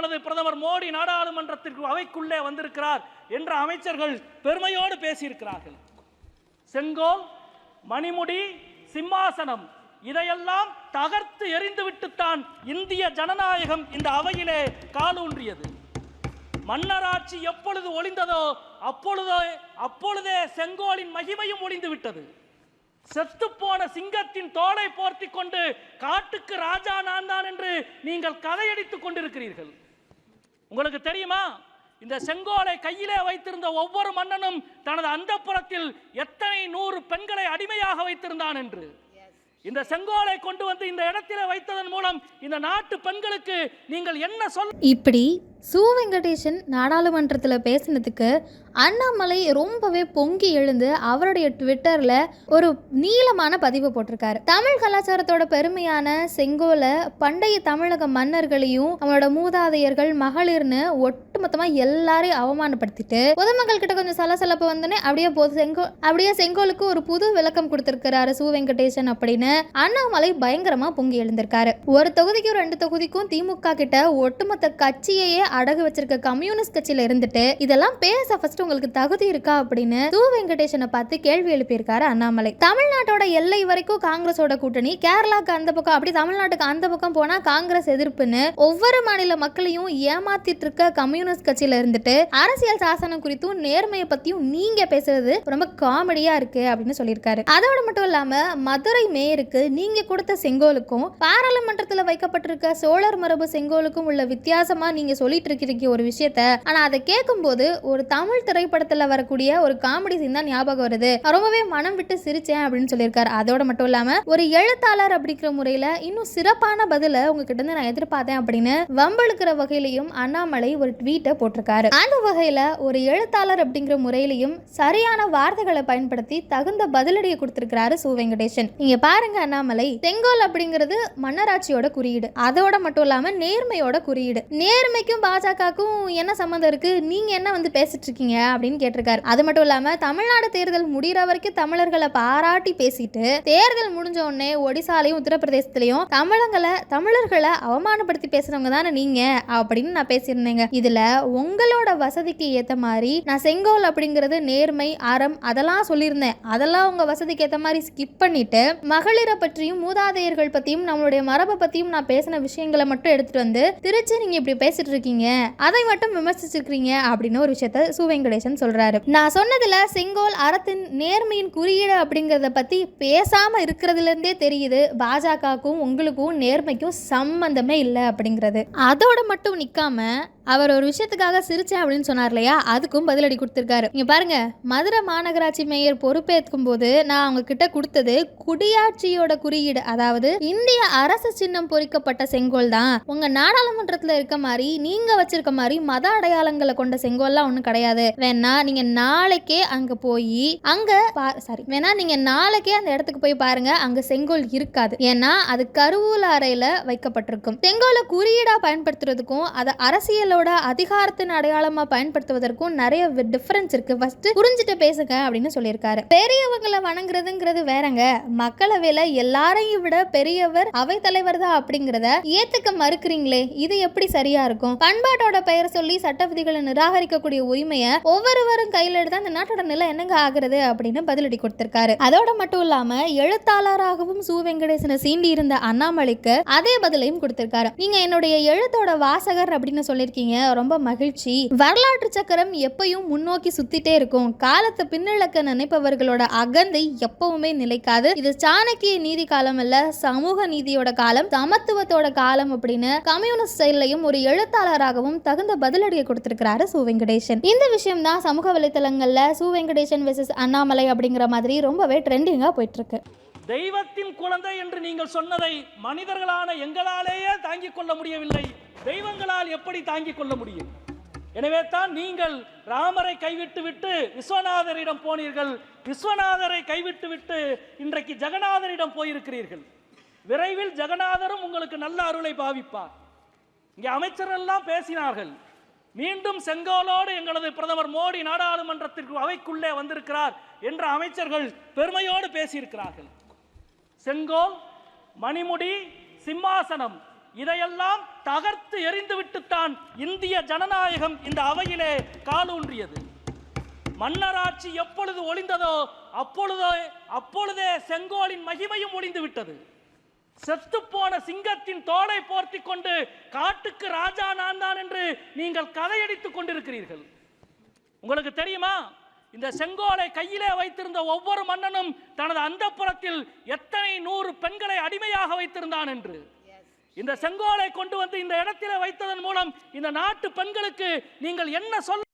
எங்களது பிரதமர் மோடி நாடாளுமன்றத்திற்கு அவைக்குள்ளே வந்திருக்கிறார் என்ற அமைச்சர்கள் பெருமையோடு பேசியிருக்கிறார்கள். செங்கோல் மணிமுடி சிம்மாசனம் இதையெல்லாம் தகர்த்து எறிந்துவிட்டுத்தான் இந்திய ஜனநாயகம் இந்த அவையிலே காலூன்றியது. மன்னராட்சி எப்பொழுது ஒளிந்ததோ அப்பொழுதோ அப்பொழுதே செங்கோலின் மகிமையும் ஒளிந்து விட்டது செத்துப்போன சிங்கத்தின் தோலை போர்த்தி கொண்டு காட்டுக்கு ராஜா நான் தான் என்று நீங்கள் கதையடித்துக் கொண்டிருக்கிறீர்கள். உங்களுக்கு தெரியுமா? இந்த செங்கோலை கையிலே வைத்திருந்த ஒவ்வொரு மன்னனும் தனது அந்தப்புறத்தில் எத்தனை நூறு பெண்களை அடிமையாக வைத்திருந்தான் என்று. இந்த செங்கோலை கொண்டு வந்து இந்த இடத்திலே வைத்ததன் மூலம் இந்த நாட்டு பெண்களுக்கு நீங்கள் என்ன சொல் இப்படி சு வெங்கடேசன் நாடாளுமன்றத்தில் பேசினதுக்கு அண்ணாமலை ரொம்பவே பொங்கி எழுந்து அவருடைய ட்விட்டரில் ஒரு நீளமான பதிவு போட்டிருக்காரு. தமிழ் கலாச்சாரத்தோட பெருமையான செங்கோலை பண்டைய தமிழக மன்னர்களையும் அவங்களோட மூதாதையர்கள் மகளிர்னு ஒட்டுமொத்தமாக எல்லாரையும் அவமானப்படுத்திட்டு பொதுமக்கள் கிட்ட கொஞ்சம் சலசலப்பு வந்தோடனே அப்படியே போது செங்கோ அப்படியே செங்கோலுக்கு ஒரு புது விளக்கம் கொடுத்திருக்கிறாரு சு வெங்கடேசன் அப்படின்னு. அண்ணாமலை பயங்கரமாக பொங்கி எழுந்திருக்காரு. ஒரு தொகுதிக்கும் ரெண்டு தொகுதிக்கும் திமுக கிட்ட ஒட்டுமொத்த கட்சியையே அடகு வச்சிருக்க கம்யூனிஸ்ட் கட்சியில் இருந்துட்டு இதெல்லாம் பேச ஃபர்ஸ்ட் உங்களுக்கு தகுதி இருக்கா அப்படின்னு சு வெங்கடேஷனை பார்த்து கேள்வி எழுப்பியிருக்காரு அண்ணாமலை. தமிழ்நாட்டோட எல்லை வரைக்கும் காங்கிரஸோட கூட்டணி கேரளாக்கு அந்த பக்கம் அப்படி தமிழ்நாட்டுக்கு அந்த பக்கம் போனா காங்கிரஸ் எதிர்ப்புன்னு ஒவ்வொரு மாநில மக்களையும் ஏமாத்திட்டு இருக்க கம்யூனிஸ்ட் கட்சியில இருந்துட்டு அரசியல் சாசனம் குறித்தும் நேர்மையை பத்தியும் நீங்க பேசுறது ரொம்ப காமெடியா இருக்கு அப்படின்னு சொல்லியிருக்காரு. அதோட மட்டும் இல்லாம மதுரை மேயருக்கு நீங்க கொடுத்த செங்கோலுக்கும் பாராளுமன்றத்துல வைக்கப்பட்டிருக்க சோழர் மரபு செங்கோலுக்கும் உள்ள வித்தியாசமா நீங்க சொல்லிட்டு இருக்கிறீங்க ஒரு விஷயத்த. ஆனா அதை கேட்கும்போது ஒரு தமிழ் திரைப்படத்துல வரக்கூடிய ஒரு காமெடி சீன் தான் ஞாபகம் வருது. ரொம்பவே மனம் விட்டு சிரிச்சேன் அப்படின்னு சொல்லியிருக்காரு. அதோட மட்டும் இல்லாம ஒரு எழுத்தாளர் அப்படிங்கிற முறையில இன்னும் சிறப்பான பதில உங்ககிட்ட இருந்து நான் எதிர்பார்த்தேன் அப்படின்னு வம்பழுக்கிற வகையிலையும் அண்ணாமலை ஒரு ட்வீட்டை போட்டிருக்காரு. அந்த வகையில ஒரு எழுத்தாளர் அப்படிங்கிற முறையிலையும் சரியான வார்த்தைகளை பயன்படுத்தி தகுந்த பதிலடியை கொடுத்திருக்கிறாரு சு. வெங்கடேசன். நீங்க பாருங்க அண்ணாமலை செங்கோல் அப்படிங்கிறது மன்னராட்சியோட குறியீடு. அதோட மட்டும் இல்லாம நேர்மையோட குறியீடு. நேர்மைக்கும் பாஜகவுக்கும் என்ன சம்மந்தம் இருக்கு? நீங்க என்ன வந்து பேசிட்டு இருக்கீங்க? அப்படின்னு கேட்டிருக்காரு. அது மட்டும் இல்லாம தமிழ்நாடு தேர்தல் முடிகிற வரைக்கும் தமிழர்களை பாராட்டி பேசிட்டு தேர்தல் முடிஞ்ச உடனே ஒடிசாலையும் உத்தரப்பிரதேசத்திலையும் தமிழங்களை தமிழர்களை அவமானப்படுத்தி பேசுறவங்க தானே நீங்க? அப்படின்னு நான் பேசியிருந்தேங்க. இதுல உங்களோட வசதிக்கு ஏத்த மாதிரி நான் செங்கோல் அப்படிங்கிறது நேர்மை அறம் அதெல்லாம் சொல்லியிருந்தேன். அதெல்லாம் உங்க வசதிக்கு ஏத்த மாதிரி ஸ்கிப் பண்ணிட்டு மகளிரை பற்றியும் மூதாதையர்கள் பத்தியும் நம்மளுடைய மரபை பத்தியும் நான் பேசின விஷயங்களை மட்டும் எடுத்துட்டு வந்து திருச்சி நீங்க இப்படி பேசிட்டு இருக்கீங்க. அதை மட்டும் விமர்சிச்சிருக்கீங்க அப்படின்னு ஒரு விஷயத்த சு வெங்கடேசன் சொல்றாரு. நான் சொன்னதுல செங்கோல் அறத்தின் நேர்மையின் குறியீடு அப்படிங்கிறத பத்தி பேசாம இருக்கிறதுல இருந்தே தெரியுது. பாஜகவுக்கும் உங்களுக்கும் நேர்மைக்கும் சம்பந்தமே இல்லை அப்படிங்கிறது. அதோட மட்டும் நிக்காம அவர் ஒரு விஷயத்துக்காக சிரிச்சேன் அப்படின்னு சொன்னார் இல்லையா? அதுக்கும் பதிலடி கொடுத்துருக்காரு. இங்க பாருங்க மதுரை மாநகராட்சி மேயர் பொறுப்பேற்கும் போது நான் அவங்க கிட்ட கொடுத்தது குடியாட்சியோட குறியீடு. அதாவது இந்திய அரசு சின்னம் பொறிக்கப்பட்ட செங்கோல் தான். உங்க நாடாளுமன்றத்துல இருக்க மாதிரி நீங்க வச்சிருக்க மாதிரி மத அடையாளங்களை கொண்ட செங்கோல்லாம் ஒன்றும் கிடையாது. வேணா நீங்க நாளைக்கே அங்க போய் அங்க சாரி வேணா நீங்க நாளைக்கே அந்த இடத்துக்கு போய் பாருங்க அங்க செங்கோல் இருக்காது. ஏன்னா அது கருவூல அறையில வைக்கப்பட்டிருக்கும். செங்கோலை குறியீடா பயன்படுத்துறதுக்கும் அதை அரசியலோட அதிகாரத்தின் அடையாளமா பயன்படுத்துவதற்கும் நிறைய டிஃபரன்ஸ் இருக்கு. ஃபர்ஸ்ட் புரிஞ்சுட்டு பேசுங்க அப்படின்னு சொல்லியிருக்காரு. பெரியவங்களை வணங்குறதுங்கிறது வேறங்க. மக்களவையில எல்லாரையும் விட பெரியவர் அவை தலைவர் தான் அப்படிங்கிறத ஏத்துக்க மறுக்கிறீங்களே. இது எப்படி சரியா இருக்கும்? பண்பாட்டோட பெயர் சொல்லி சட்ட விதிகளை நிராகரிக்கக்கூடிய உரிமையை ஒவ்வொருவரும் கையில் எடுத்து இந்த நாட்டோட நிலை என்னங்க ஆகிறது அப்படின்னு பதிலடி கொடுத்திருக்காரு. அதோட மட்டும் இல்லாம எழுத்தாளராகவும் சு. வெங்கடேசனை சீண்டி இருந்த அண்ணாமலைக்கு அதே பதிலையும் கொடுத்திருக்காரு. நீங்க என்னுடைய எழுத்தோட வாசகர் அப்படின்னு சொல்லியிருக்கீங்க. ரொம்ப மகிழ்ச்சி. வரலாற்று சக்கரம் எப்பயும் முன்னோக்கி சுத்திட்டே இருக்கும். காலத்தை பின்னிழக்க நினைப்பவர்களோட அகந்தை எப்பவுமே நிலைக்காது. இது சாணக்கிய நீதி காலம் அல்ல சமூக நீதியோட காலம் சமத்துவத்தோட காலம் அப்படின்னு கம்யூனிஸ்ட் செயலையும் ஒரு எழுத்தாளராகவும் தகுந்த பதிலடியை கொடுத்திருக்கிறாரு சு. வெங்கடேசன். இந்த விஷயம் தான் சமூக வலைத்தளங்களில் சு வெங்கடேசன் வெர்சஸ் அண்ணாமலை அப்படிங்கிற மாதிரி ரொம்பவே ட்ரெண்டிங்காக போயிட்டுருக்கு. தெய்வத்தின் குழந்தை என்று நீங்கள் சொன்னதை மனிதர்களான எங்களாலேயே தாங்கிக் கொள்ள முடியவில்லை. தெய்வங்களால் எப்படி தாங்கிக் கொள்ள முடியும்? எனவே தான் நீங்கள் ராமரை கைவிட்டு விட்டு விஸ்வநாதரிடம் போனீர்கள். விஸ்வநாதரை கைவிட்டு விட்டு இன்றைக்கு ஜெகநாதரிடம் போயிருக்கிறீர்கள். விரைவில் ஜெகநாதரும் உங்களுக்கு நல்ல அருளை பாவிப்பார். இங்கே அமைச்சரெல்லாம் பேசினார்கள். மீண்டும் செங்கோலோடு எங்களது பிரதமர் மோடி நாடாளுமன்றத்திற்கு அவைக்குள்ளே வந்திருக்கிறார் என்ற அமைச்சர்கள் பெருமையோடு பேசியிருக்கிறார்கள். செங்கோல் மணிமுடி சிம்மாசனம் இதையெல்லாம் தகர்த்து எரிந்துவிட்டுத்தான் இந்திய ஜனநாயகம் இந்த அவையிலே காலூன்றியது. மன்னராட்சி எப்பொழுது ஒளிந்ததோ அப்பொழுதோ அப்பொழுதே செங்கோலின் மகிமையும் ஒளிந்து விட்டது செத்துப்போன சிங்கத்தின் தோலை போர்த்திக் கொண்டு காட்டுக்கு ராஜா நான் தான் என்று நீங்கள் கதையடித்துக் கொண்டிருக்கிறீர்கள். உங்களுக்கு தெரியுமா? இந்த செங்கோலை கையிலே வைத்திருந்த ஒவ்வொரு மன்னனும் தனது அந்தப்புறத்தில் எத்தனை நூறு பெண்களை அடிமையாக வைத்திருந்தான் என்று. இந்த செங்கோலை கொண்டு வந்து இந்த இடத்திலே வைத்ததன் மூலம் இந்த நாட்டு பெண்களுக்கு நீங்கள் என்ன சொல்ல